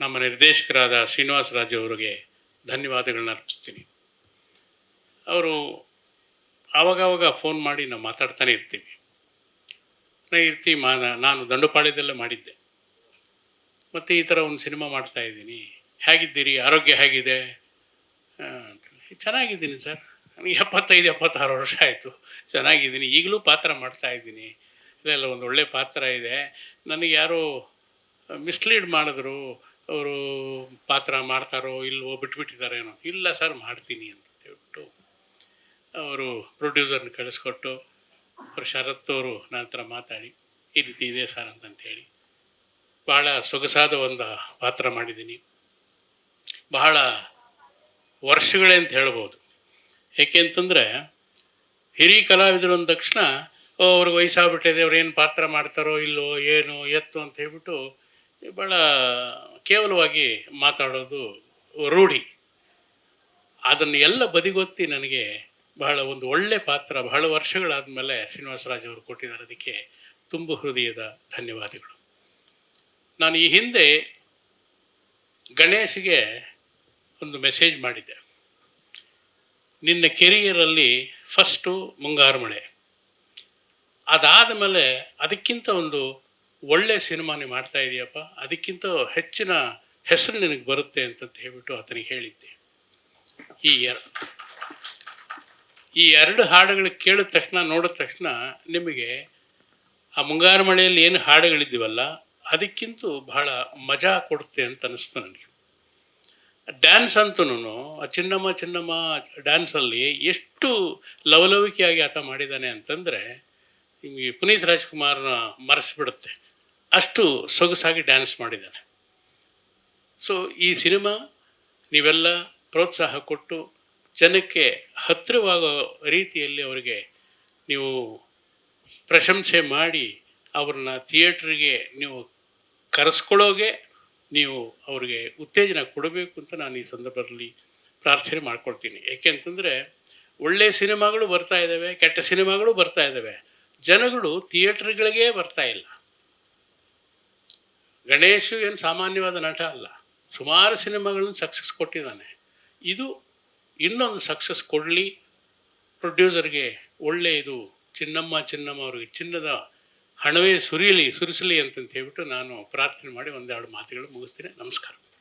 ನಮ್ಮ ನಿರ್ದೇಶಕರಾದ ಶ್ರೀನಿವಾಸ ರಾಜು ಅವರಿಗೆ ಧನ್ಯವಾದಗಳನ್ನ ಅರ್ಪಿಸ್ತೀನಿ. ಅವರು ಆವಾಗವಾಗ ಫೋನ್ ಮಾಡಿ ನಾವು ಮಾತಾಡ್ತಾನೆ ಇರ್ತೀವಿ ನಾ ಇರ್ತೀವಿ ಮಾ ನಾನು ದಂಡುಪಾಳ್ಯದಲ್ಲೇ ಮಾಡಿದ್ದೆ. ಮತ್ತು ಈ ಥರ ಒಂದು ಸಿನಿಮಾ ಮಾಡ್ತಾ ಇದ್ದೀನಿ. ಹೇಗಿದ್ದೀರಿ? ಆರೋಗ್ಯ ಹೇಗಿದೆ. ಚೆನ್ನಾಗಿದ್ದೀನಿ ಸರ್. ನನಗೆ ಎಪ್ಪತ್ತೈದು, ಎಪ್ಪತ್ತಾರು ವರ್ಷ ಆಯಿತು. ಚೆನ್ನಾಗಿದ್ದೀನಿ. ಈಗಲೂ ಪಾತ್ರ ಮಾಡ್ತಾ ಇದ್ದೀನಿ. ಇಲ್ಲೆಲ್ಲ ಒಂದು ಒಳ್ಳೆಯ ಪಾತ್ರ ಇದೆ. ನನಗೆ ಯಾರೋ ಮಿಸ್ಲೀಡ್ ಮಾಡಿದ್ರು. ಅವರು ಪಾತ್ರ ಮಾಡ್ತಾರೋ ಇಲ್ವೋ ಬಿಟ್ಬಿಟ್ಟಿದ್ದಾರೇನೋ. ಇಲ್ಲ ಸರ್, ಮಾಡ್ತೀನಿ ಅಂತ ಹೇಳ್ಬಿಟ್ಟು ಅವರು ಪ್ರೊಡ್ಯೂಸರ್ನ ಕಳಿಸ್ಕೊಟ್ಟು ಅವರು ಶರತ್ ಅವರು ನನ್ನ ಮಾತಾಡಿ, ಈ ರೀತಿ ಇದೆ ಸರ್ ಅಂತಂಥೇಳಿ ಭಾಳ ಸೊಗಸಾದ ಒಂದು ಪಾತ್ರ ಮಾಡಿದ್ದೀನಿ. ಬಹಳ ವರ್ಷಗಳೇ ಅಂತ ಹೇಳ್ಬೋದು. ಏಕೆಂತಂದರೆ ಹಿರಿಯ ಕಲಾವಿದರು ಅಂದ ತಕ್ಷಣ ಅವ್ರಿಗೆ ವಯಸ್ಸಾಗ್ಬಿಟ್ಟಿದೆ, ಅವ್ರು ಏನು ಪಾತ್ರ ಮಾಡ್ತಾರೋ ಇಲ್ಲೋ ಏನು, ಎತ್ತು ಅಂತ ಹೇಳ್ಬಿಟ್ಟು ಭಾಳ ಕೇವಲವಾಗಿ ಮಾತಾಡೋದು ರೂಢಿ. ಅದನ್ನು ಎಲ್ಲ ಬದಿಗೊತ್ತಿ ನನಗೆ ಬಹಳ ಒಂದು ಒಳ್ಳೆ ಪಾತ್ರ, ಬಹಳ ವರ್ಷಗಳಾದ ಮೇಲೆ ಶ್ರೀನಿವಾಸರಾಜ್ ಅವರು ಕೊಟ್ಟಿದ್ದಾರೆ. ಅದಕ್ಕೆ ತುಂಬ ಹೃದಯದ ಧನ್ಯವಾದಗಳು. ನಾನು ಈ ಹಿಂದೆ ಗಣೇಶ್ಗೆ ಒಂದು ಮೆಸೇಜ್ ಮಾಡಿದ್ದೆ. ನಿನ್ನ ಕೆರಿಯರಲ್ಲಿ ಫಸ್ಟು ಮುಂಗಾರು ಮಳೆ. ಅದಾದ ಮೇಲೆ ಅದಕ್ಕಿಂತ ಒಂದು ಒಳ್ಳೆ ಸಿನಿಮಾ ನೀವು ಮಾಡ್ತಾ ಇದೆಯಪ್ಪ, ಅದಕ್ಕಿಂತ ಹೆಚ್ಚಿನ ಹೆಸರು ನಿನಗೆ ಬರುತ್ತೆ ಅಂತಂತ ಹೇಳ್ಬಿಟ್ಟು ಆತನಿಗೆ ಹೇಳಿದ್ದೆ. ಈ ಎರ, ಈ ಎರಡು ಹಾಡುಗಳು ಕೇಳಿದ ತಕ್ಷಣ, ನೋಡಿದ ತಕ್ಷಣ ನಿಮಗೆ ಆ ಮುಂಗಾರು ಮಳೆಯಲ್ಲಿ ಏನು ಹಾಡುಗಳಿದ್ದೀವಲ್ಲ, ಅದಕ್ಕಿಂತ ಬಹಳ ಮಜಾ ಕೊಡುತ್ತೆ ಅಂತ ಅನ್ನಿಸ್ತು ನನಗೆ. ಡ್ಯಾನ್ಸ್ ಅಂತೂ ಆ ಚಿನ್ನಮ್ಮ ಚಿನ್ನಮ್ಮ ಡ್ಯಾನ್ಸಲ್ಲಿ ಎಷ್ಟು ಲವಲವಿಕೆಯಾಗಿ ಆತ ಮಾಡಿದ್ದಾನೆ ಅಂತಂದರೆ ನಿಮಗೆ ಪುನೀತ್ ರಾಜ್ಕುಮಾರ್ನ ಮರೆಸಿಬಿಡುತ್ತೆ. ಅಷ್ಟು ಸೊಗಸಾಗಿ ಡ್ಯಾನ್ಸ್ ಮಾಡಿದ್ದಾನೆ. ಸೊ ಈ ಸಿನಿಮಾ ನೀವೆಲ್ಲ ಪ್ರೋತ್ಸಾಹ ಕೊಟ್ಟು ಜನಕ್ಕೆ ಹತ್ತಿರವಾಗೋ ರೀತಿಯಲ್ಲಿ ಅವರಿಗೆ ನೀವು ಪ್ರಶಂಸೆ ಮಾಡಿ ಅವ್ರನ್ನ ಥಿಯೇಟ್ರಿಗೆ ನೀವು ಕರೆಸ್ಕೊಳ್ಳೋಗೆ ನೀವು ಅವರಿಗೆ ಉತ್ತೇಜನ ಕೊಡಬೇಕು ಅಂತ ನಾನು ಈ ಸಂದರ್ಭದಲ್ಲಿ ಪ್ರಾರ್ಥನೆ ಮಾಡ್ಕೊಳ್ತೀನಿ. ಏಕೆ ಅಂತಂದರೆ ಒಳ್ಳೆಯ ಸಿನಿಮಾಗಳು ಬರ್ತಾ ಇದ್ದಾವೆ, ಕೆಟ್ಟ ಸಿನಿಮಾಗಳು ಬರ್ತಾ ಇದ್ದಾವೆ. ಜನಗಳು ಥಿಯೇಟ್ರ್ಗಳಿಗೇ ಬರ್ತಾ ಇಲ್ಲ. ಗಣೇಶು ಏನು ಸಾಮಾನ್ಯವಾದ ನಟ ಅಲ್ಲ. ಸುಮಾರು ಸಿನಿಮಾಗಳನ್ನು ಸಕ್ಸಸ್ ಕೊಟ್ಟಿದ್ದಾನೆ. ಇದು ಇನ್ನೊಂದು ಸಕ್ಸಸ್ ಕೊಡಲಿ. ಪ್ರೊಡ್ಯೂಸರ್ಗೆ ಒಳ್ಳೆಯ ಇದು ಚಿನ್ನಮ್ಮ ಚಿನ್ನಮ್ಮ ಅವ್ರಿಗೆ ಚಿನ್ನದ ಹಣವೇ ಸುರಿಯಲಿ ಸುರಿಸಲಿ ಅಂತಂತ ಹೇಳ್ಬಿಟ್ಟು ನಾನು ಪ್ರಾರ್ಥನೆ ಮಾಡಿ ಒಂದೆರಡು ಮಾತುಗಳು ಮುಗಿಸ್ತೀನಿ. ನಮಸ್ಕಾರ.